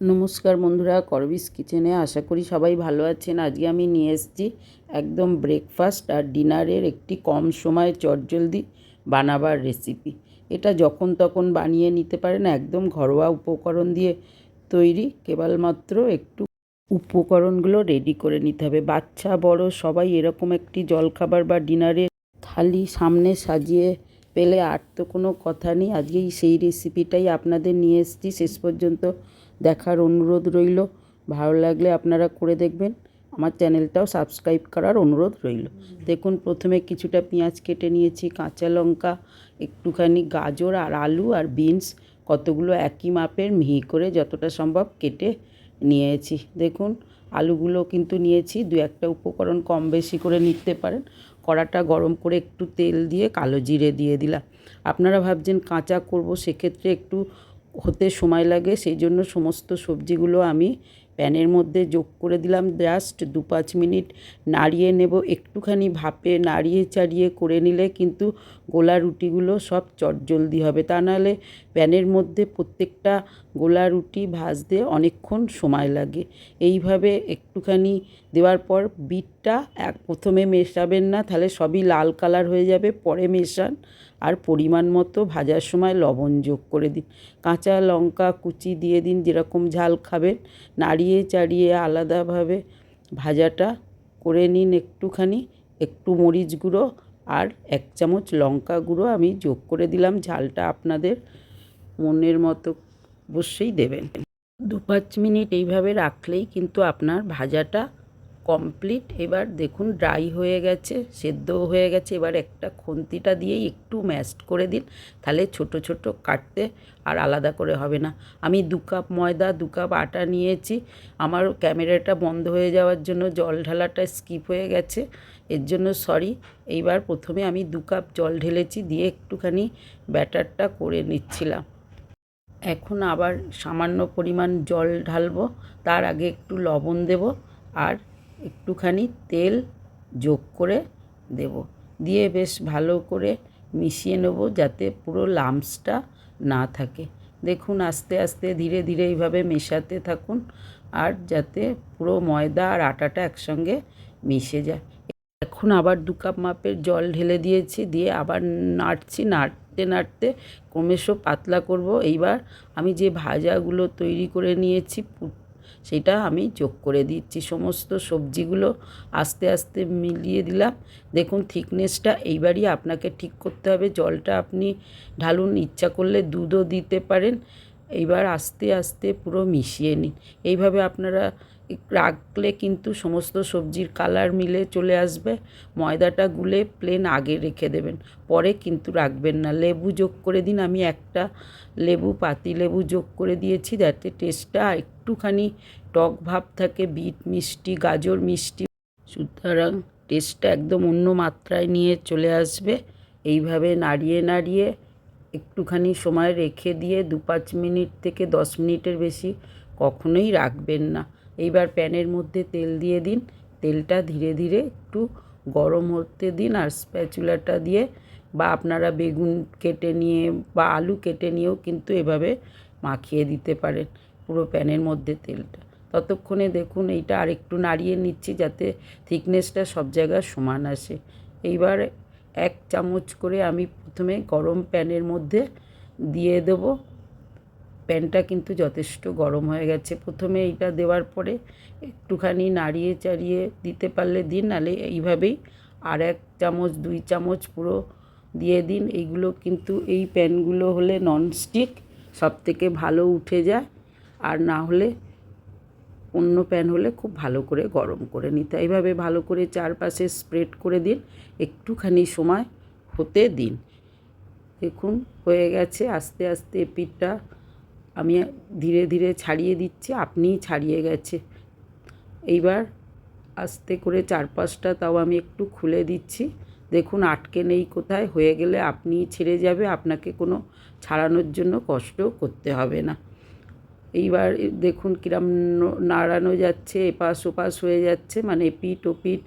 নমস্কার বন্ধুরা করবিস কিচেনে আশা করি সবাই ভালো আছেন। আজকে আমি নিয়ে এসেছি একদম ব্রেকফাস্ট আর ডিনারের একটি কম সময়ে চটজলদি বানাবার রেসিপি এটা যখন তখন বানিয়ে নিতে পারেন, একদম ঘরোয়া উপকরণ দিয়ে তৈরি, কেবলমাত্র একটু উপকরণগুলো রেডি করে নিতে হবে। বাচ্চা, বড়, সবাই এরকম একটি জলখাবার বা ডিনারের থালি সামনে সাজিয়ে পেলে আর তো কোনো কথা নেই। আজকেই সেই রেসিপিটাই আপনাদের নিয়ে এসেছি। শেষ পর্যন্ত দেখার অনুরোধ রইল। ভালো লাগলে আপনারা করে দেখবেন। আমার চ্যানেলটাও সাবস্ক্রাইব করার অনুরোধ রইল। দেখুন, প্রথমে কিছুটা পেঁয়াজ কেটে নিয়েছি, কাঁচা লঙ্কা, একটুখানি গাজর আর আলু আর বিনস, কতগুলো একই মাপের, মিহি করে যতটা সম্ভব কেটে নিয়েছি। দেখুন, আলুগুলো কিন্তু নিয়েছি, দু একটা উপকরণ কম বেশি করে নিতে পারেন। কড়াটা গরম করে একটু তেল দিয়ে কালো জিরে দিয়ে দিলাম। আপনারা ভাবছেন কাঁচা করব, সেক্ষেত্রে একটু হতে সময় লাগে, সেই জন্য সমস্ত সবজিগুলো আমি প্যানের মধ্যে যোগ করে দিলাম। জাস্ট দু পাঁচ মিনিট নাড়িয়ে নেব। একটুখানি ভাপে নাড়িয়ে চাড়িয়ে করে নিলে কিন্তু গোলা রুটিগুলো সব চটজলদি হবে। তা নাহলে প্যানের মধ্যে প্রত্যেকটা গোলা রুটি ভাজতে অনেকক্ষণ সময় লাগে। এইভাবে একটুখানি দেওয়ার পর বিটটা এক প্রথমে মেশাবেন না, তাহলে সবই লাল কালার হয়ে যাবে, পরে মেশান। আর পরিমাণ মতো ভাজার সময় লবণ যোগ করে দিন। কাঁচা লঙ্কা কুচি দিয়ে দিন, যেরকম ঝাল খাবেন। নাড়িয়ে চাড়িয়ে আলাদাভাবে ভাজাটা করে নিন একটুখানি। একটু মরিচ গুঁড়ো আর এক চামচ লঙ্কা গুঁড়ো আমি যোগ করে দিলাম। ঝালটা আপনাদের মনের মতো অবশ্যই দেবেন। দু পাঁচ মিনিট এইভাবে রাখলেই কিন্তু আপনার ভাজাটা কমপ্লিট এবার দেখুন ড্রাই হয়ে গেছে সেদ্ধ হয়ে গেছে। এবার একটা খুন্তিটা দিয়েই একটু ম্যাশড করে দিন। তাহলে ছোট ছোট কাটতে আর আলাদা করে হবে না। আমি দু কাপ ময়দা, দু কাপ আটা নিয়েছি। আমার ক্যামেরাটা বন্ধ হয়ে যাওয়ার জন্য জল ঢালাটা স্কিপ হয়ে গেছে। এর জন্য সরি এইবার প্রথমে আমি দু কাপ জল ঢেলেছি, দিয়ে একটুখানি ব্যাটারটা করে নিচ্ছিলাম। এখন আবার সামান্য পরিমাণ জল ঢালবো। তার আগে একটু লবণ দেব। আর একটুখানি তেল যোগ করে দেব। দিয়ে বেশ ভালো করে মিশিয়ে নেব যাতে পুরো লাম্পসটা না থাকে। দেখুন, আস্তে আস্তে ধীরে ধীরে এইভাবে মেশাতে থাকুন আর যাতে পুরো ময়দা আর আটাটা একসঙ্গে মিশে যায়। এখন আবার দু কাপ মাপের জল ঢেলে দিয়েছি, দিয়ে আবার নাড়ছি, নাড়তে নাড়তে ক্রমেশ পাতলা করব। এইবার আমি যে ভাজাগুলো তৈরি করে নিয়েছি সেটা আমি যোগ করে দিচ্ছি। সমস্ত সবজিগুলো আস্তে আস্তে মিলিয়ে দিলাম। দেখুন থিকনেসটা এইবারই আপনাকে ঠিক করতে হবে। জলটা আপনি ঢালুন, ইচ্ছা করলে দুধও দিতে পারেন। এইবার আস্তে আস্তে পুরো মিশিয়ে নিন। এইভাবে আপনারা রাখলে কিন্তু সমস্ত সবজির কালার মিলে চলে আসবে। ময়দাটা গুলে প্লেন আগে রেখে দেবেন। পরে কিন্তু রাখবেন না। লেবু যোগ করে দিন। আমি একটা লেবু, পাতি লেবু যোগ করে দিয়েছি। যাতে টেস্টটা একটুখানি টক ভাব থাকে। বিট মিষ্টি, গাজর মিষ্টি। সুতরাং টেস্টটা একদম অন্য মাত্রায় নিয়ে চলে আসবে। এইভাবে নাড়িয়ে নাড়িয়ে একটুখানি সময় রেখে দিয়ে দু পাঁচ মিনিট থেকে দশ মিনিটের বেশি কখনোই রাখবেন না। এইবার প্যানের মধ্যে তেল দিয়ে দিন। তেলটা ধীরে ধীরে একটু গরম হতে দিন আর স্প্যাচুলাটা দিয়ে বা আপনারা বেগুন কেটে নিয়ে বা আলু কেটে নিয়েও কিন্তু এভাবে মাখিয়ে দিতে পারেন পুরো প্যানের মধ্যে তেলটা। ততক্ষণে দেখুন এইটা আর একটু নাড়িয়ে নিচ্ছি যাতে থিকনেসটা সব জায়গায় সমান আসে। এইবার এক চামচ করে আমি প্রথমে গরম প্যানের মধ্যে দিয়ে দেবো। প্যানটা কিন্তু যথেষ্ট গরম হয়ে গেছে। প্রথমে এইটা দেওয়ার পরে একটুখানি নাড়িয়ে চাড়িয়ে দিতে পারলে দিন নাহলে এইভাবেই আর এক চামচ, দুই চামচ পুরো দিয়ে দিন। এইগুলো কিন্তু এই প্যানগুলো হলে ননস্টিক সব থেকে ভালো উঠে যায়। আর না হলে অন্য প্যান হলে খুব ভালো করে গরম করে নিতে এইভাবে ভালো করে চারপাশে স্প্রেড করে দিন, একটুখানি সময় হতে দিন। দেখুন, হয়ে গেছে। আস্তে আস্তে এপিটটা আমি ধীরে ধীরে ছাড়িয়ে দিচ্ছি, আপনিই ছাড়িয়ে গেছে। এইবার আস্তে করে চারপাশটা তাও আমি একটু খুলে দিচ্ছি। দেখুন, আটকে নেই কোথায়, হয়ে গেলে আপনিই ছেড়ে যাবে, আপনাকে কোনো ছাড়ানোর জন্য কষ্ট করতে হবে না। এইবার দেখুন, কিরম নাড়ানো যাচ্ছে, এপাশ ওপাশ হয়ে যাচ্ছে মানে পিঠ ও পিঠ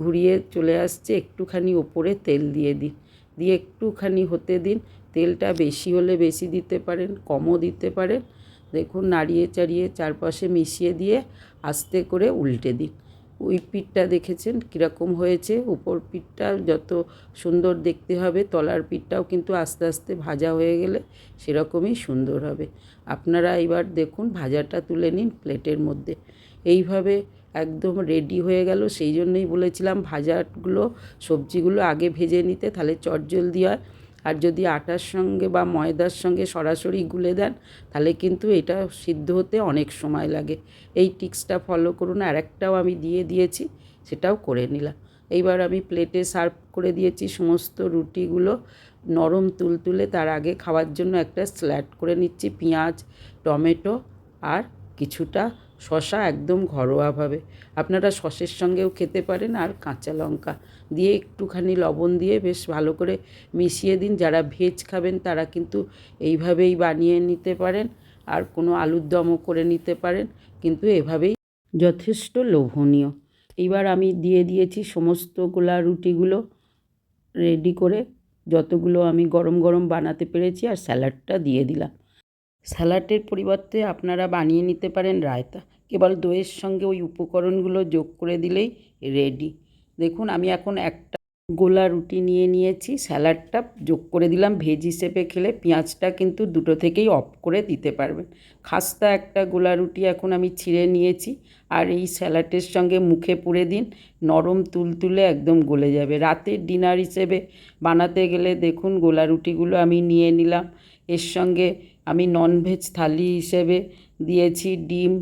ঘুরিয়ে চলে আসছে, একটুখানি ওপরে তেল দিয়ে দিন দিয়ে একটুখানি হতে দিন। তেলটা বেশি হলে বেশি দিতে পারেন, কমও দিতে পারেন। দেখুন, নাড়িয়ে চাড়িয়ে চারপাশে মিশিয়ে দিয়ে আস্তে করে উল্টে দিন। ওই পিঠটা দেখেছেন কীরকম হয়েছে? উপর পিঠটা যত সুন্দর দেখতে হবে, তলার পিঠটাও কিন্তু আস্তে আস্তে ভাজা হয়ে গেলে সেরকমই সুন্দর হবে। আপনারা এবার দেখুন ভাজাটা তুলে নিন প্লেটের মধ্যে। এইভাবে একদম রেডি হয়ে গেল। সেই জন্যই বলেছিলাম ভাজাগুলো, সবজিগুলো আগে ভেজে নিতে, তাহলে চটজলদি হয়। আর যদি আটার সঙ্গে বা ময়দার সঙ্গে সরাসরি গুলে দেন, তাহলে কিন্তু এটা সিদ্ধ হতে অনেক সময় লাগে। এই টিক্সটা ফলো করুন। আর একটাও আমি দিয়ে দিয়েছি, সেটাও করে নিলাম। এইবার আমি প্লেটে সার্ভ করে দিয়েছি সমস্ত রুটিগুলো। নরম তুলতুলে তার আগে খাওয়ার জন্য একটা স্ল্যাট করে নিচ্ছি। পেঁয়াজ, টমেটো আর কিছুটা শশা একদম ঘরোয়াভাবে। আপনারা সসের সঙ্গেও খেতে পারেন আর কাঁচা লঙ্কা দিয়ে একটুখানি লবণ দিয়ে বেশ ভালো করে মিশিয়ে দিন। যারা ভেজ খাবেন তারা কিন্তু এইভাবেই বানিয়ে নিতে পারেন আর কোনো আলুর দমও করে নিতে পারেন, কিন্তু এভাবেই যথেষ্ট লোভনীয়। এইবার আমি দিয়ে দিয়েছি সমস্ত গোলা রুটিগুলো রেডি করে, যতগুলো আমি গরম গরম বানাতে পেরেছি আর স্যালাডটা দিয়ে দিলাম। স্যালাডের পরিবর্তে আপনারা বানিয়ে নিতে পারেন রায়তা। কেবল দইয়ের সঙ্গে ওই উপকরণগুলো যোগ করে দিলেই রেডি দেখুন, আমি এখন একটা গোলা রুটি নিয়ে নিয়েছি, স্যালাডটা যোগ করে দিলাম। ভেজ হিসেবে খেলে পেঁয়াজটা কিন্তু দুটো থেকেই অফ করে দিতে পারবেন। খাস্তা একটা গোলা রুটি এখন আমি ছিঁড়ে নিয়েছি। আর এই স্যালাডের সঙ্গে মুখে পুরে দিন, নরম তুলতুলে একদম গলে যাবে। রাতের ডিনার হিসেবে বানাতে গেলে দেখুন, গোলা রুটিগুলো আমি নিয়ে নিলাম। এর সঙ্গে আমি ননভেজ থালি হিসেবে দিয়েছি, ডিম,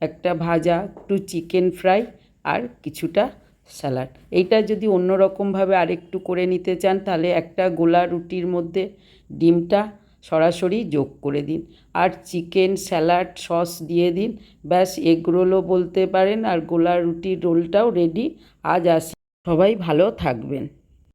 একটা ভাজা, একটু চিকেন ফ্রাই আর কিছুটা স্যালাড এইটা যদি অন্য রকমভাবে আরেকটু করে নিতে চান, তাহলে একটা গোলা রুটির মধ্যে ডিমটা সরাসরি যোগ করে দিন। আর চিকেন স্যালাড সস দিয়ে দিন। ব্যাস এগ রোলও বলতে পারেন আর গোলা রুটির রোলটাও রেডি আজ আসি। সবাই ভালো থাকবেন।